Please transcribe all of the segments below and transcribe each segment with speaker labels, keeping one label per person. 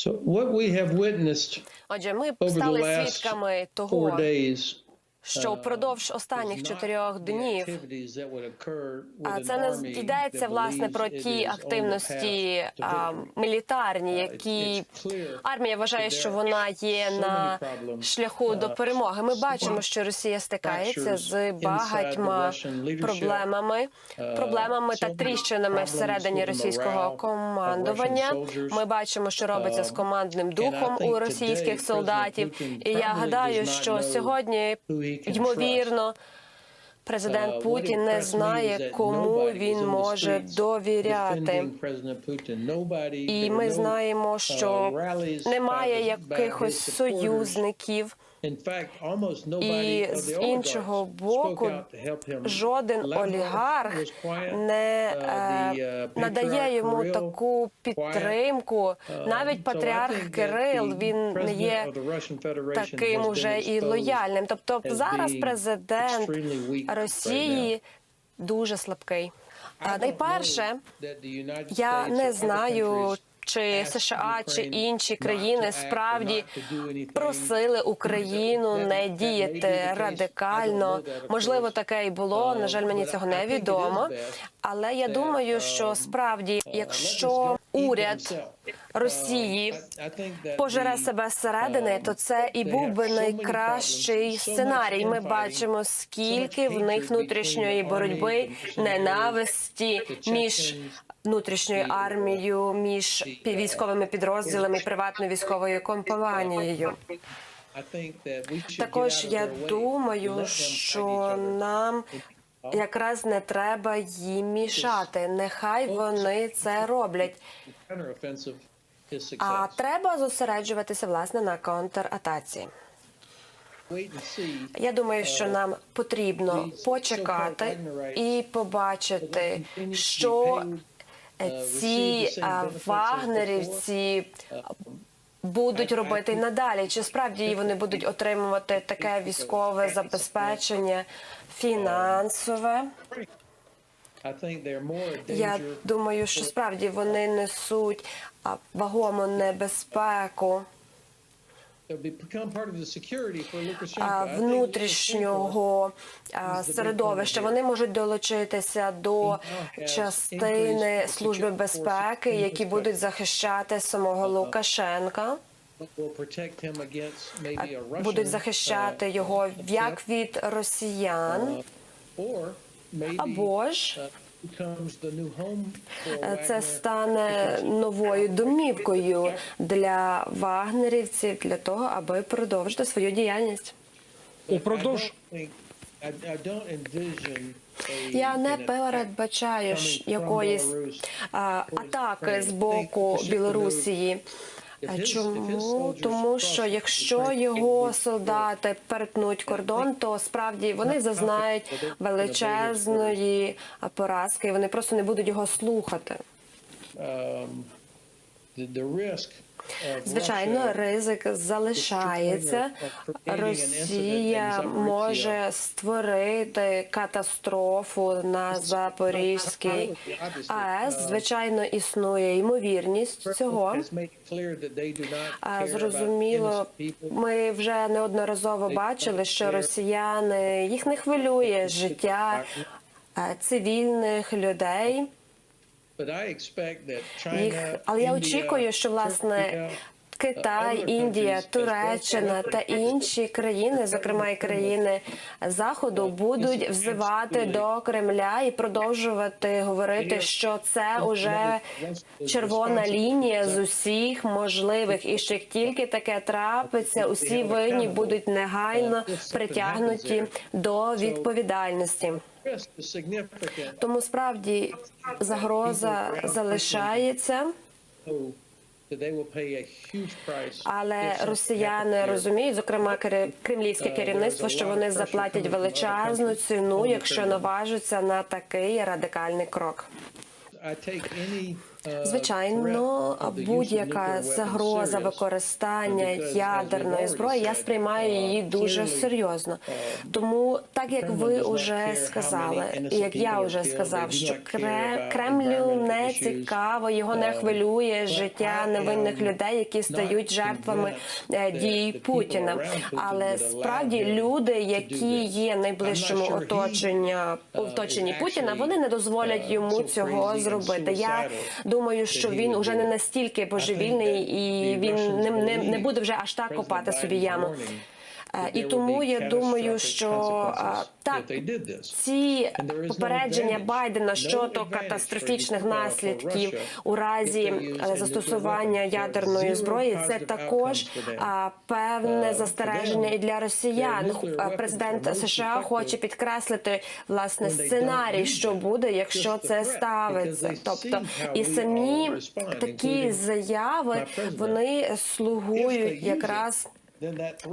Speaker 1: So what we have witnessed
Speaker 2: Отже, ми
Speaker 1: over the
Speaker 2: стали
Speaker 1: last
Speaker 2: свідками
Speaker 1: four
Speaker 2: того,
Speaker 1: days
Speaker 2: що впродовж останніх чотирьох днів а це не йдеться власне про ті активності а, мілітарні, які армія вважає, що вона є на шляху до перемоги. Ми бачимо, що Росія стикається з багатьма проблемами, проблемами та тріщинами всередині російського командування. Ми бачимо, що робиться з командним духом у російських солдатів. І я гадаю, що сьогодні ймовірно. Президент Путін не знає, кому він може довіряти. І ми знаємо, що немає якихось союзників. І з іншого боку, жоден олігарх не е, надає йому таку підтримку. Навіть патріарх Кирил він не є таким уже і лояльним. Тобто зараз президент Росії дуже слабкий. Найперше, я не знаю. Чи США чи інші країни справді просили Україну не діяти радикально? Можливо, таке і було. На жаль, мені цього не відомо. Але я думаю, що справді, якщо уряд Росії пожере себе зсередини, то це і був би найкращий сценарій. Ми бачимо, скільки в них внутрішньої боротьби, ненависті між внутрішньою армією, між військовими підрозділами, і приватною військовою компанією. Також я думаю, що нам якраз не треба їм мішати. Нехай вони це роблять. А треба зосереджуватися власне на контратаці. Я думаю, що нам потрібно почекати і побачити, що ці вагнерівці будуть робити надалі. Чи справді вони будуть отримувати таке військове забезпечення фінансове? Я думаю, що справді вони несуть вагому небезпеку внутрішнього а, середовища. Вони можуть долучитися до частини служби безпеки, які будуть захищати самого Лукашенка. Будуть захищати його як від росіян, або ж це стане новою домівкою для вагнерівців для того, аби продовжити свою діяльність.
Speaker 3: Упродовж
Speaker 2: Я не передбачаю якоїсь а, атаки з боку Білорусії. Чому? тому, що якщо його солдати перетнуть кордон, то справді вони зазнають величезної поразки, і вони просто не будуть його слухати. Звичайно, ризик залишається. Росія може створити катастрофу на Запорізькій АЕС. Звичайно, існує ймовірність цього. Зрозуміло, ми вже неодноразово бачили, що росіяни їх не хвилює життя е, цивільних людей. Але я очікую, що власне Китай, Індія, Туреччина та інші країни, зокрема і країни Заходу, будуть взивати до Кремля і продовжувати говорити, що це уже червона лінія з усіх можливих, і що як тільки таке трапиться, усі винні будуть негайно притягнуті до відповідальності. Тому справді загроза залишається. Але росіяни розуміють, зокрема кремлівське керівництво, що вони заплатять величезну ціну, якщо наважаться на такий радикальний крок. Звичайно, будь-яка загроза використання ядерної зброї, я сприймаю її дуже серйозно. Тому, так як ви вже сказали, і як я вже сказав, що Кремлю не цікаво, його не хвилює життя невинних людей, які стають жертвами е, дій Путіна. Але справді люди, які є найближчому оточення оточенні Путіна, вони не дозволять йому цього зробити. Я думаю, що він уже не настільки божевільний і він не, не, не буде вже аж так копати собі яму. І тому я думаю, що так ці попередження Байдена щодо катастрофічних наслідків у разі е, застосування ядерної зброї, це також певне застереження і для росіян. Президент США хоче підкреслити власне сценарій, що буде, якщо це ставиться. Тобто і самі такі заяви вони слугують якраз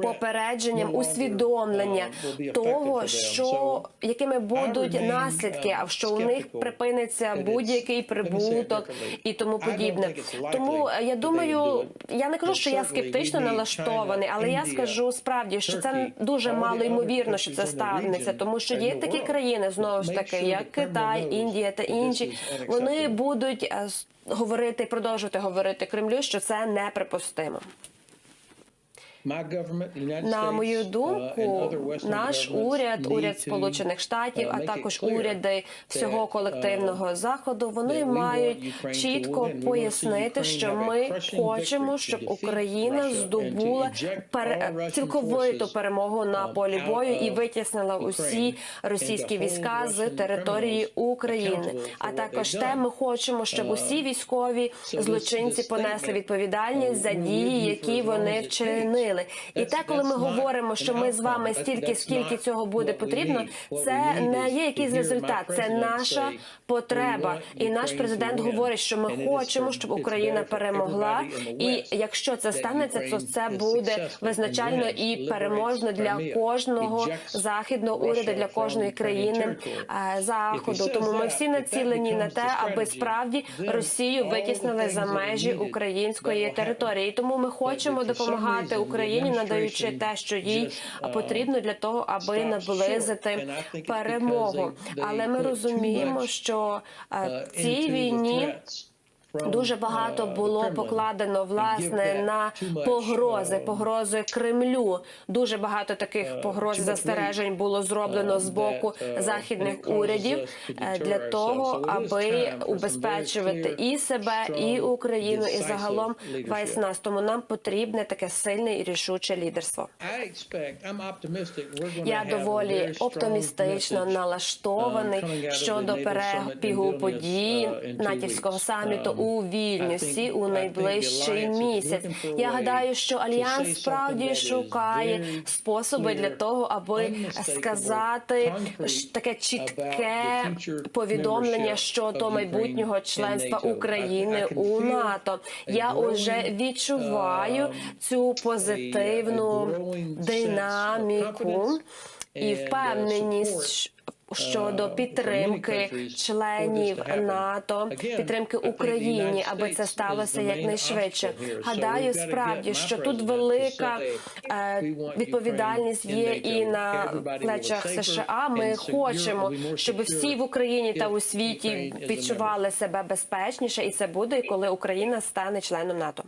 Speaker 2: попередженням, усвідомлення того, що якими будуть наслідки, а що у них припиниться будь-який прибуток і тому подібне. Тому е, я думаю, я не кажу, що я скептично налаштований, але я скажу справді, що це дуже мало ймовірно, що це станеться, тому що є такі країни знову ж таки, як Китай, Індія та інші. Вони будуть е, говорити, продовжувати говорити Кремлю, що це неприпустимо. На мою думку, наш уряд, уряд Сполучених Штатів, а також уряди всього колективного заходу, вони мають чітко пояснити, що ми хочемо, щоб Україна здобула пере... цілковиту перемогу на полі бою і витіснила усі російські війська з території України. А також те, ми хочемо, щоб усі військові злочинці понесли відповідальність за дії, які вони вчинили. І те, коли ми говоримо, що ми з вами стільки, скільки цього буде потрібно, це не є якийсь результат, це наша потреба. І наш президент говорить, що ми хочемо, щоб Україна перемогла. І якщо це станеться, то це буде визначально і переможно для кожного західного уряду, для кожної країни е, заходу. Тому ми всі націлені на те, аби справді Росію витіснили за межі української території. І тому ми хочемо допомагати Україні, надаючи те, що їй потрібно для того, аби наблизити перемогу. Але ми розуміємо, що е, цій війні. Дуже багато було покладено власне на погрози, погрози Кремлю. Дуже багато таких погроз застережень було зроблено з боку західних урядів е, для того, аби убезпечувати і себе, і Україну, і загалом весь нас. Тому нам потрібне таке сильне і рішуче лідерство. Я доволі оптимістично налаштований щодо перебігу подій натівського саміту у Вільнюсі у найближчий місяць. Я гадаю, що альянс справді шукає способи для того, аби сказати таке чітке повідомлення щодо майбутнього членства України у НАТО. Я уже відчуваю цю позитивну динаміку і впевненість. Щодо підтримки членів НАТО, підтримки Україні, аби це сталося якнайшвидше. Гадаю, справді, що тут велика е, відповідальність є і на плечах США. Ми хочемо, щоб всі в Україні та у світі відчували себе безпечніше, і це буде, коли Україна стане членом НАТО.